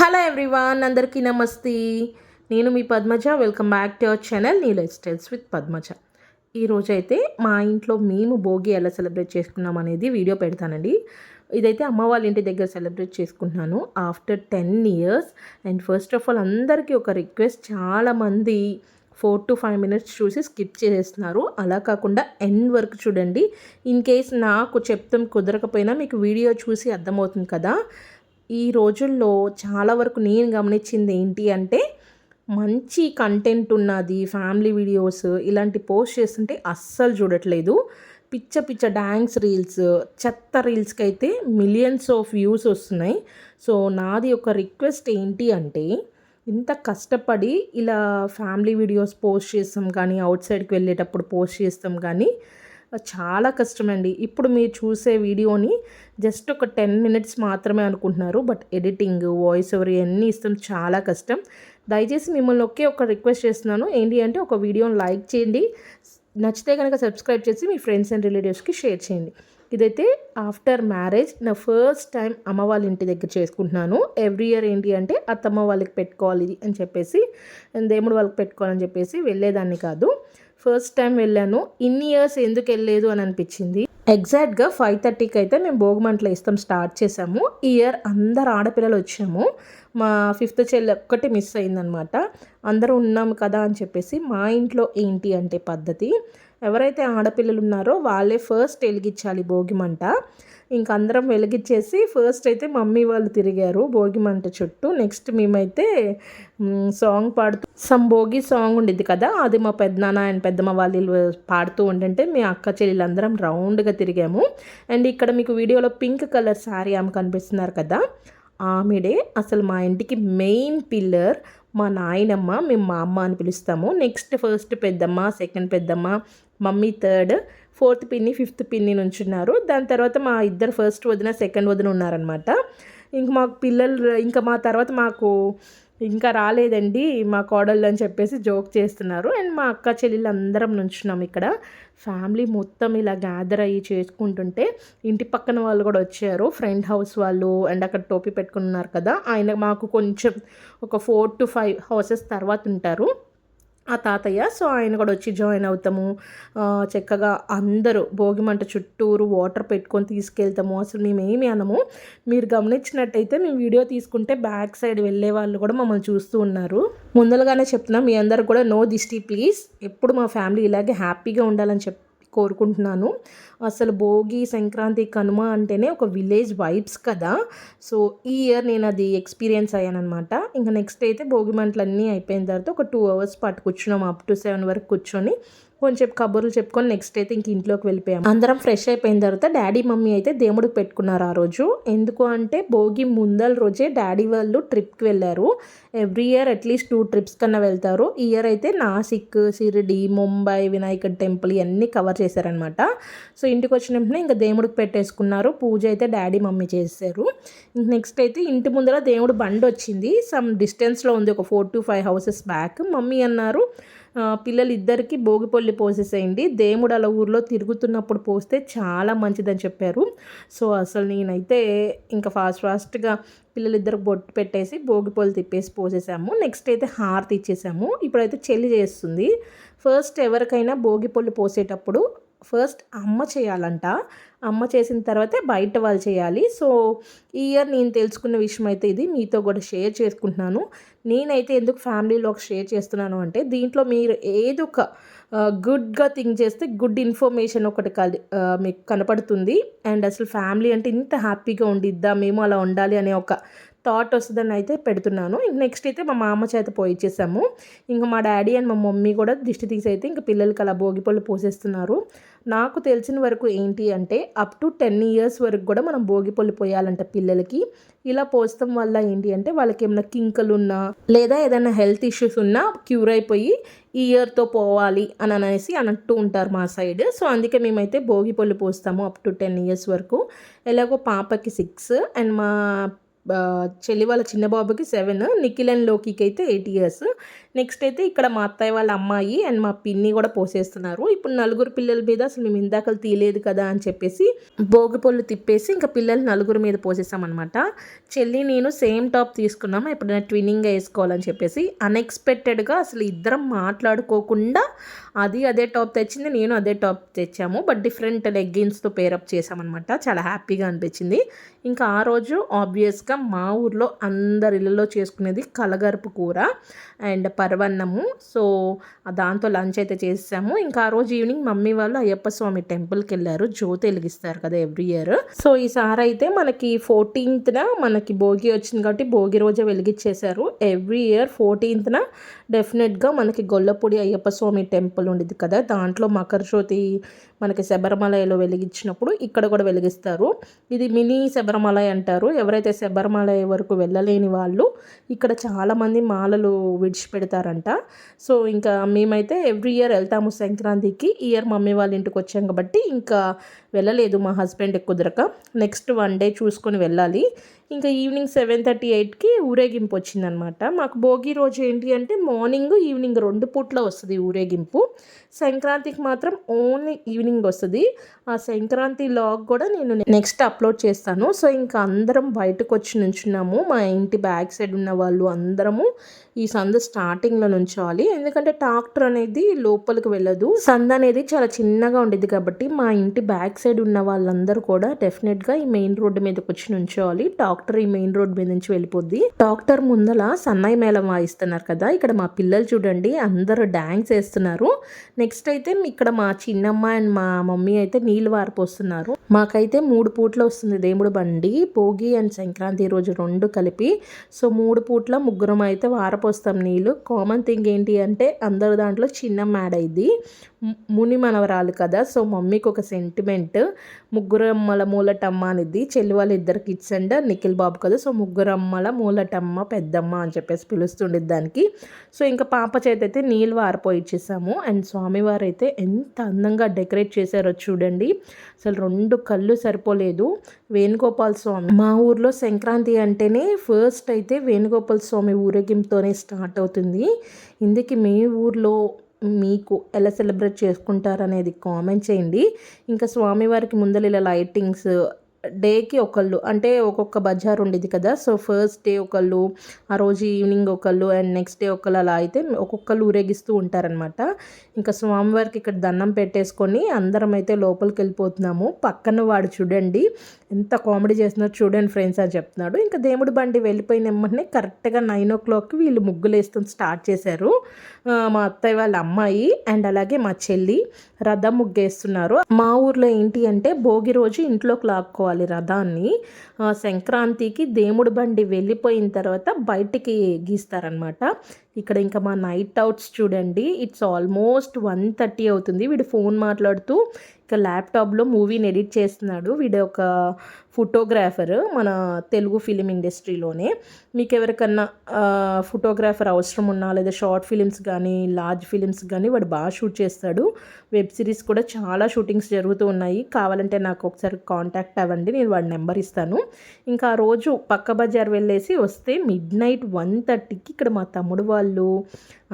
Hello everyone అందరికీ నమస్తే. నేను మీ Padmaja welcome back to our channel నీ లైఫ్ స్టైల్స్ విత్ పద్మజ. ఈరోజు అయితే మా ఇంట్లో మేము భోగి ఎలా సెలబ్రేట్ చేసుకున్నాం అనేది వీడియో పెడతానండి. ఇదైతే అమ్మ వాళ్ళ ఇంటి దగ్గర సెలబ్రేట్ చేసుకుంటున్నాను. After ten years and first of all అందరికీ ఒక రిక్వెస్ట్ చాలామంది ఫోర్ టు ఫైవ్ మినిట్స్ చూసి స్కిప్ చేసేస్తున్నారు. అలా కాకుండా ఎండ్ వరకు చూడండి. ఇన్ కేస్ నాకు చెప్తాం కుదరకపోయినా మీకు వీడియో చూసి అర్థమవుతుంది కదా. ఈ రోజుల్లో చాలా వరకు నేను గమనించింది ఏంటి అంటే మంచి కంటెంట్ ఉన్నది ఫ్యామిలీ వీడియోస్ ఇలాంటి పోస్ట్ చేస్తుంటే అస్సలు చూడట్లేదు. పిచ్చ పిచ్చ డ్యాన్స్ రీల్స్ చెత్త రీల్స్కి అయితే మిలియన్స్ ఆఫ్ వ్యూస్ వస్తున్నాయి. సో నాది ఒక రిక్వెస్ట్ ఏంటి అంటే ఇంత కష్టపడి ఇలా ఫ్యామిలీ వీడియోస్ పోస్ట్ చేస్తాం కానీ అవుట్ సైడ్కి వెళ్ళేటప్పుడు పోస్ట్ చేస్తాం కానీ చాలా కష్టమండి. ఇప్పుడు మీరు చూసే వీడియోని జస్ట్ ఒక టెన్ మినిట్స్ మాత్రమే అనుకుంటున్నారు. బట్ ఎడిటింగ్ వాయిస్ ఓవర్ ఇవన్నీ ఇస్తాం. చాలా కష్టం. దయచేసి మిమ్మల్ని ఒకే ఒక రిక్వెస్ట్ చేస్తున్నాను. ఏంటి అంటే ఒక వీడియోని లైక్ చేయండి. నచ్చితే కనుక సబ్స్క్రైబ్ చేసి మీ ఫ్రెండ్స్ అండ్ రిలేటివ్స్కి షేర్ చేయండి. ఇదైతే ఆఫ్టర్ మ్యారేజ్ నా ఫస్ట్ టైం అమ్మ వాళ్ళ ఇంటి దగ్గర చేసుకుంటున్నాను. ఎవ్రీ ఇయర్ ఏంటి అంటే అత్తమ్మ వాళ్ళకి పెట్టుకోవాలి అని చెప్పేసి దేవుడు వాళ్ళకి పెట్టుకోవాలని చెప్పేసి వెళ్ళేదాన్ని కాదు. ఫస్ట్ టైం వెళ్ళాను. ఇన్ని ఇయర్స్ ఎందుకు వెళ్ళలేదు అని అనిపించింది. ఎగ్జాక్ట్గా ఫైవ్ థర్టీకి అయితే మేము భోగిమంటలు ఇస్తాం స్టార్ట్ చేసాము ఈ ఇయర్ అందరు ఆడపిల్లలు వచ్చాము. మా ఫిఫ్త్ చెల్లి ఒక్కటి మిస్ అయిందనమాట. అందరూ ఉన్నాము కదా అని చెప్పేసి మా ఇంట్లో ఏంటి అంటే పద్ధతి ఎవరైతే ఆడపిల్లలు ఉన్నారో వాళ్ళే ఫస్ట్ వెలిగించాలి భోగిమంట. ఇంక అందరం వెలిగించేసి ఫస్ట్ అయితే మమ్మీ వాళ్ళు తిరిగారు భోగిమంట చుట్టూ. నెక్స్ట్ మేమైతే సాంగ్ పాడుతూ సమ్ భోగి సాంగ్ ఉండిద్ది కదా అది మా పెద్దనాన్న అండ్ పెద్దమ్మ వాళ్ళు పాడుతూ ఉంటుంటే మీ అక్క చెల్లెలు అందరం రౌండ్గా తిరిగాము. అండ్ ఇక్కడ మీకు వీడియోలో పింక్ కలర్ శారీ ఆమె కనిపిస్తున్నారు కదా ఆమెడే అసలు మా ఇంటికి మెయిన్ పిల్లర్ మా నాయనమ్మ మేము మా అమ్మ అని పిలుస్తాము. నెక్స్ట్ ఫస్ట్ పెద్దమ్మ సెకండ్ పెద్దమ్మ మమ్మీ థర్డ్ ఫోర్త్ పిన్ని ఫిఫ్త్ పిన్ని నుంచున్నారు దాని తర్వాత మా ఇద్దరు ఫస్ట్ వదిన సెకండ్ వదిన ఉన్నారనమాట ఇంక మాకు పిల్లలు ఇంకా మా తర్వాత మాకు ఇంకా రాలేదండి మా కోడళ్ళు అని చెప్పేసి జోక్ చేస్తున్నారు. అండ్ మా అక్క చెల్లెలు అందరం నుంచున్నాం ఇక్కడ. ఫ్యామిలీ మొత్తం ఇలా గ్యాదర్ అయ్యి చేసుకుంటుంటే ఇంటి పక్కన వాళ్ళు కూడా వచ్చారు. ఫ్రెండ్ హౌస్ వాళ్ళు అండ్ అక్కడ టోపీ పెట్టుకున్నారు కదా. ఆయన మాకు కొంచెం ఒక ఫోర్ టు ఫైవ్ హౌసెస్ తర్వాత ఉంటారు. ఆ తాతయ్య. సో ఆయన కూడా వచ్చి జాయిన్ అవుతాము. చక్కగా అందరూ భోగిమంట చుట్టూరు వాటర్ పెట్టుకొని తీసుకెళ్తాము. అసలు మేమేమి అనము. మీరు గమనించినట్టయితే మేము వీడియో తీసుకుంటే బ్యాక్ సైడ్ వెళ్ళే వాళ్ళు కూడా మమ్మల్ని చూస్తూ ఉన్నారు. ముందలుగానే చెప్తున్నాం మీ అందరు కూడా నో దిష్టి ప్లీజ్. ఎప్పుడు మా ఫ్యామిలీ ఇలాగే హ్యాపీగా ఉండాలని చెప్పి కోరుకుంటున్నాను. అసలు భోగి సంక్రాంతి కనుమ అంటేనే ఒక విలేజ్ వైబ్స్ కదా. సో ఈ ఇయర్ నేను అది ఎక్స్పీరియన్స్ అయ్యానమాట ఇంకా నెక్స్ట్ అయితే భోగి మంటలు అన్నీ అయిపోయిన తర్వాత ఒక టూ అవర్స్ పాటు కూర్చున్నాం. అప్ టు సెవెన్ వరకు కూర్చొని కొంచెం కబుర్లు చెప్పుకొని నెక్స్ట్ అయితే ఇంక ఇంట్లోకి వెళ్ళిపోయాం. అందరం ఫ్రెష్ అయిపోయిన తర్వాత డాడీ మమ్మీ అయితే దేవుడికి పెట్టుకున్నారు ఆ రోజు. ఎందుకు అంటే భోగి ముందల రోజే డాడీ వాళ్ళు ట్రిప్కి వెళ్ళారు. Every year at least two trips కన్నా వెళ్తారు. ఇయర్ అయితే నాసిక్ సిరిడి ముంబై వినాయక టెంపుల్ ఇవన్నీ కవర్ చేశారనమాట సో ఇంటికి వచ్చిన వెంటనే ఇంకా దేవుడికి పెట్టేసుకున్నారు. పూజ అయితే డాడీ మమ్మీ చేశారు. నెక్స్ట్ అయితే ఇంటి ముందర దేవుడు బండి వచ్చింది. సమ్ డిస్టెన్స్లో ఉంది ఒక four to five houses back mummy అన్నారు పిల్లలిద్దరికీ భోగిపల్లి పోసేసేయండి. దేవుడు అలా ఊర్లో తిరుగుతున్నప్పుడు పోస్తే చాలా మంచిదని చెప్పారు. సో అసలు నేనైతే ఇంకా ఫాస్ట్ ఫాస్ట్గా పిల్లలిద్దరు బొట్టు పెట్టేసి భోగిపొల్లి తిప్పేసి పోసేసాము. నెక్స్ట్ అయితే హారతి ఇచ్చేసాము. ఇప్పుడైతే చెల్లి చేస్తుంది. ఫస్ట్ ఎవరికైనా భోగిపొల్లి పోసేటప్పుడు ఫస్ట్ అమ్మ చేయాలంట. అమ్మ చేసిన తర్వాతే బయట వాళ్ళు చేయాలి. సో ఈ ఇయర్ నేను తెలుసుకున్న విషయం అయితే ఇది. మీతో కూడా షేర్ చేసుకుంటున్నాను. నేనైతే ఎందుకు ఫ్యామిలీలో షేర్ చేస్తున్నాను అంటే దీంట్లో మీరు ఏదో ఒక గుడ్గా థింక్ చేస్తే గుడ్ ఇన్ఫర్మేషన్ ఒకటి కలి మీకు కనపడుతుంది. అండ్ అసలు ఫ్యామిలీ అంటే ఇంత హ్యాపీగా ఉండిద్దా? మేము అలా ఉండాలి అనే ఒక థాట్ వస్తుందని అయితే పెడుతున్నాను. ఇంక నెక్స్ట్ అయితే మా మామ చేత పోయిచ్చేసాము ఇంకా మా డాడీ అండ్ మా మమ్మీ కూడా దిష్టి తీసి అయితే ఇంకా పిల్లలకి అలా భోగిపళ్ళు పోసేస్తున్నారు. నాకు తెలిసిన వరకు ఏంటి అంటే అప్ టు టెన్ ఇయర్స్ వరకు కూడా మనం భోగిపళ్ళు పోయాలంట పిల్లలకి. ఇలా పోస్తాం వల్ల ఏంటి అంటే వాళ్ళకి ఏమైనా కింకలు ఉన్నా లేదా ఏదైనా హెల్త్ ఇష్యూస్ ఉన్నా క్యూర్ అయిపోయి ఈ ఇయర్తో పోవాలి అని అనేసి అన్నట్టు ఉంటారు మా సైడ్ సో అందుకే మేమైతే భోగి పళ్ళు పోస్తాము అప్ టు టెన్ ఇయర్స్ వరకు. ఎలాగో పాపకి సిక్స్ అండ్ మా చెల్లి వాళ్ళ చిన్న బాబుకి సెవెన్ నిఖిల్ అండ్ లోకికి అయితే ఎయిట్ ఇయర్స్. నెక్స్ట్ అయితే ఇక్కడ మా అత్తయ్య వాళ్ళ అమ్మాయి అండ్ మా పిన్ని కూడా పోసేస్తున్నారు. ఇప్పుడు నలుగురు పిల్లల మీద అసలు మేము ఇందాకలు తీయలేదు కదా అని చెప్పేసి భోగి పళ్ళు తిప్పేసి ఇంకా పిల్లలు నలుగురు మీద పోసేసామన్నమాట. చెల్లి నేను సేమ్ టాప్ తీసుకున్నాం. ఎప్పుడైనా ట్విన్నింగ్ వేసుకోవాలని చెప్పేసి అన్ఎక్స్పెక్టెడ్గా అసలు ఇద్దరం మాట్లాడుకోకుండా అది అదే టాప్ తెచ్చింది నేను అదే టాప్ తెచ్చాము. బట్ డిఫరెంట్ లెగ్గిన్స్తో పేరప్ చేసామన్నమాట చాలా హ్యాపీగా అనిపించింది. ఇంకా ఆ రోజు ఆబ్వియస్గా మా ఊర్లో అందరి ఇళ్ళలో చేసుకునేది కలగరుపు కూర అండ్ పరవన్నము. సో దాంతో లంచ్ అయితే చేసాము ఇంకా ఆ రోజు ఈవినింగ్ మమ్మీ వాళ్ళు అయ్యప్ప స్వామి టెంపుల్కి వెళ్ళారు. జ్యోతి వెలిగిస్తారు కదా ఎవ్రీ ఇయర్. సో ఈసారి అయితే మనకి ఫోర్టీన్త్న మనకి భోగి వచ్చింది కాబట్టి భోగి రోజే వెలిగించేశారు ఎవ్రీ ఇయర్ ఫోర్టీన్త్న డెఫినెట్గా మనకి గొల్లపూడి అయ్యప్ప స్వామి టెంపుల్ ఉండేది కదా. దాంట్లో మకర జ్యోతి మనకి శబరిమలయలో వెలిగించినప్పుడు ఇక్కడ కూడా వెలిగిస్తారు. ఇది మినీ శబరిమలయ అంటారు. ఎవరైతే శబరిమలయ వరకు వెళ్ళలేని వాళ్ళు ఇక్కడ చాలామంది మాలలు విడిచిపెడతారంట. సో ఇంకా మేమైతే ఎవ్రీ ఇయర్ వెళ్తాము సంక్రాంతికి. ఇయర్ మమ్మీ వాళ్ళ ఇంటికి వచ్చాం కాబట్టి ఇంకా వెళ్ళలేదు. మా హస్బెండ్ కుదరక. నెక్స్ట్ వన్ డే చూసుకొని వెళ్ళాలి. ఇంకా ఈవినింగ్ సెవెన్ థర్టీ ఎయిట్కి ఊరేగింపు వచ్చిందనమాట. మాకు భోగి రోజు ఏంటి అంటే మార్నింగ్ ఈవినింగ్ రెండు పూట్ల వస్తుంది ఊరేగింపు. సంక్రాంతికి మాత్రం ఓన్లీ ఈవినింగ్ వస్తుంది. ఆ సంక్రాంతి లాగ్ కూడా నేను నెక్స్ట్ అప్లోడ్ చేస్తాను. సో ఇంకా అందరం బయటకు వచ్చి నుంచున్నాము. మా ఇంటి బ్యాక్ సైడ్ ఉన్న వాళ్ళు అందరము ఈ సంద స్టార్టింగ్లో నుంచోవాలి ఎందుకంటే ట్రాక్టర్ అనేది లోపలికి వెళ్ళదు. సంద అనేది చాలా చిన్నగా ఉండేది కాబట్టి మా ఇంటి బ్యాక్ సైడ్ ఉన్న వాళ్ళందరూ కూడా డెఫినెట్గా ఈ మెయిన్ రోడ్డు మీదకి వచ్చి నుంచోవాలి డాక్టర్ ఈ మెయిన్ రోడ్ మీద నుంచి వెళ్ళిపోద్ది. డాక్టర్ ముందల సన్నాయి మేళం వాయిస్తున్నారు కదా. ఇక్కడ మా పిల్లలు చూడండి అందరూ డాన్స్ వేస్తున్నారు. నెక్స్ట్ అయితే ఇక్కడ మా చిన్నమ్మ అండ్ మా మమ్మీ అయితే నీళ్ళు వారిపోస్తున్నారు. మాకైతే మూడు పూట్ల వస్తుంది దేవుడు బండి. భోగి అండ్ సంక్రాంతి రోజు రెండు కలిపి సో మూడు పూట్ల ముగ్గురం అయితే వారపోస్తాం నీళ్ళు. కామన్ థింగ్ ఏంటి అంటే అందరు దాంట్లో చిన్న మ్యాడ్ అయింది ముని మనవరాలు కదా. సో మమ్మీకి ఒక సెంటిమెంట్ ముగ్గురు అమ్మల మూలటమ్మ అనేది చెల్లి వాళ్ళ ఇద్దరు కిడ్స్ అండ్ నిఖిల్ బాబు కదా. సో ముగ్గురు అమ్మల మూలటమ్మ పెద్దమ్మ అని చెప్పేసి పిలుస్తుండే దానికి. సో ఇంకా పాప చేత అయితే నీళ్ళు వారిపోయి ఇచ్చేసాము. అండ్ స్వామివారు అయితే ఎంత అందంగా డెకరేట్ చేశారో చూడండి. అసలు రెండు కళ్ళు సరిపోలేదు. వేణుగోపాల్ స్వామి మా ఊర్లో సంక్రాంతి అంటేనే ఫస్ట్ అయితే వేణుగోపాల్ స్వామి ఊరేగింపుతోనే స్టార్ట్ అవుతుంది. ఇందుకు మీ ఊర్లో మీకు ఎలా సెలబ్రేట్ చేసుకుంటారు అనేది కామెంట్ చేయండి. ఇంకా స్వామివారికి ముందర ఇలా లైటింగ్స్ డేకి ఒకళ్ళు అంటే ఒక్కొక్క బజార్ ఉండేది కదా. సో ఫస్ట్ డే ఒకళ్ళు ఆ రోజు ఈవినింగ్ ఒకళ్ళు అండ్ నెక్స్ట్ డే ఒకళ్ళు అలా అయితే ఒక్కొక్కళ్ళు ఊరేగిస్తూ ఉంటారనమాట ఇంకా స్వామివారికి ఇక్కడ దండం పెట్టేసుకొని అందరం అయితే లోపలికి వెళ్ళిపోతున్నాము. పక్కన వాడు చూడండి ఎంత కామెడీ చేస్తున్నారో చూడండి ఫ్రెండ్స్ అని చెప్తున్నాడు. ఇంకా దేవుడి బండి వెళ్ళిపోయిన వెంటనే కరెక్ట్గా నైన్ ఓ క్లాక్కి వీళ్ళు ముగ్గులు వేస్తూ స్టార్ట్ చేశారు. మా అత్తయ్య వాళ్ళ అమ్మాయి అండ్ అలాగే మా చెల్లి రథం ముగ్గేస్తున్నారు. మా ఊర్లో ఏంటి అంటే భోగి రోజు ఇంట్లోకి లాక్కోవాలి రథాన్ని సంక్రాంతికి దేముడు బండి వెళ్ళిపోయిన తర్వాత బయటికి గీస్తారనమాట ఇక్కడ ఇంకా మా నైట్ అవుట్స్ చూడండి. ఇట్స్ ఆల్మోస్ట్ వన్ థర్టీ అవుతుంది. వీడు ఫోన్ మాట్లాడుతూ ఇక ల్యాప్టాప్లో మూవీని ఎడిట్ చేస్తున్నాడు. వీడు ఒక ఫోటోగ్రాఫర్ మన తెలుగు ఫిలిం ఇండస్ట్రీలోనే. మీకు ఎవరికన్నా ఫోటోగ్రాఫర్ అవసరం ఉన్నా లేదా షార్ట్ ఫిలిమ్స్ కానీ లార్జ్ ఫిలిమ్స్ కానీ వాడు బాగా షూట్ చేస్తాడు. వెబ్ సిరీస్ కూడా చాలా షూటింగ్స్ జరుగుతూ ఉన్నాయి. కావాలంటే నాకు ఒకసారి కాంటాక్ట్ అవ్వండి నేను వాడి నెంబర్ ఇస్తాను. ఇంకా ఆ రోజు పక్క బజార్ వెళ్ళేసి వస్తే మిడ్ నైట్ వన్ థర్టీకి ఇక్కడ మా తమ్ముడు వాళ్ళు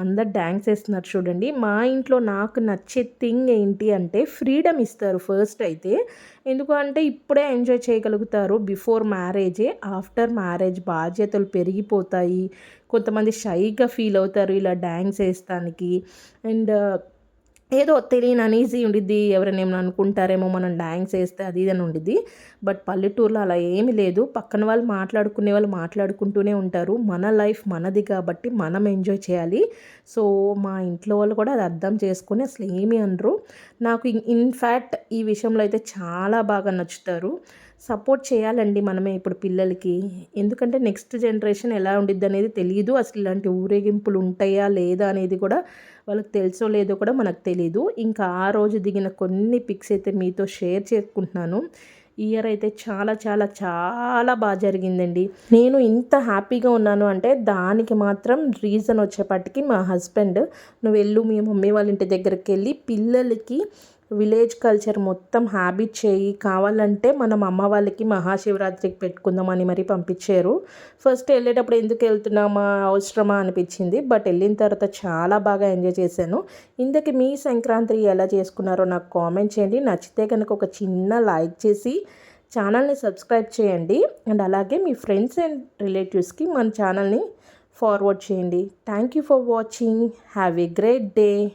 అందరు డ్యాన్స్ వేస్తున్నారు చూడండి. మా ఇంట్లో నాకు నచ్చే థింగ్ ఏంటి అంటే ఫ్రీడమ్ ఇస్తారు ఫస్ట్ అయితే. ఎందుకు అంటే ఇప్పుడే ఎంజాయ్ చేయగలుగుతారు బిఫోర్ మ్యారేజే ఆఫ్టర్ మ్యారేజ్ బాధ్యతలు పెరిగిపోతాయి. కొంతమంది షైగా ఫీల్ అవుతారు ఇలా డ్యాన్స్ వేస్తానికి అండ్ ఏదో తెలియని అనీజీ ఉండిద్ది. ఎవరైనా ఏమైనా అనుకుంటారేమో మనం డ్యాన్స్ వేస్తే అది ఇది అని ఉండిద్ది. బట్ పల్లెటూరులో అలా ఏమీ లేదు. పక్కన వాళ్ళు మాట్లాడుకునే వాళ్ళు మాట్లాడుకుంటూనే ఉంటారు. మన లైఫ్ మనది కాబట్టి మనం ఎంజాయ్ చేయాలి. సో మా ఇంట్లో వాళ్ళు కూడా అది అర్థం చేసుకొని అసలు ఏమీ అనరు. నాకు ఇన్ఫ్యాక్ట్ ఈ విషయంలో అయితే చాలా బాగా నచ్చుతారు. సపోర్ట్ చేయాలండి మనమే ఇప్పుడు పిల్లలకి. ఎందుకంటే నెక్స్ట్ జనరేషన్ ఎలా ఉండిద్ది అనేది తెలియదు అసలు ఇలాంటి ఊరేగింపులు ఉంటాయా లేదా అనేది కూడా వాళ్ళకి తెలుసో లేదో కూడా మనకు తెలియదు ఇంకా ఆ రోజు దిగిన కొన్ని పిక్స్ అయితే మీతో షేర్ చేసుకుంటున్నాను. ఇయర్ అయితే చాలా చాలా చాలా బాగా జరిగిందండి. నేను ఇంత హ్యాపీగా ఉన్నాను అంటే దానికి మాత్రం రీజన్ వచ్చేపాటికి మా హస్బెండ్ నువ్వు వెళ్ళు మీ మమ్మీ వాళ్ళ ఇంటి దగ్గరికి వెళ్ళి పిల్లలకి విలేజ్ కల్చర్ మొత్తం హ్యాబిట్ చేయి. కావాలంటే మనం అమ్మ వాళ్ళకి మహాశివరాత్రికి పెట్టుకుందామని మరి పంపించారు. ఫస్ట్ వెళ్ళేటప్పుడు ఎందుకు వెళ్తున్నామా? అవసరమా అనిపించింది. బట్ వెళ్ళిన తర్వాత చాలా బాగా ఎంజాయ్ చేశాను. ఇందుకు మీ సంక్రాంతి ఎలా చేసుకున్నారో నాకు కామెంట్ చేయండి. నచ్చితే కనుక ఒక చిన్న లైక్ చేసి ఛానల్ని సబ్స్క్రైబ్ చేయండి. అండ్ అలాగే మీ ఫ్రెండ్స్ అండ్ రిలేటివ్స్కి మన ఛానల్ని ఫార్వర్డ్ చేయండి. Thank you for watching. Have a great day.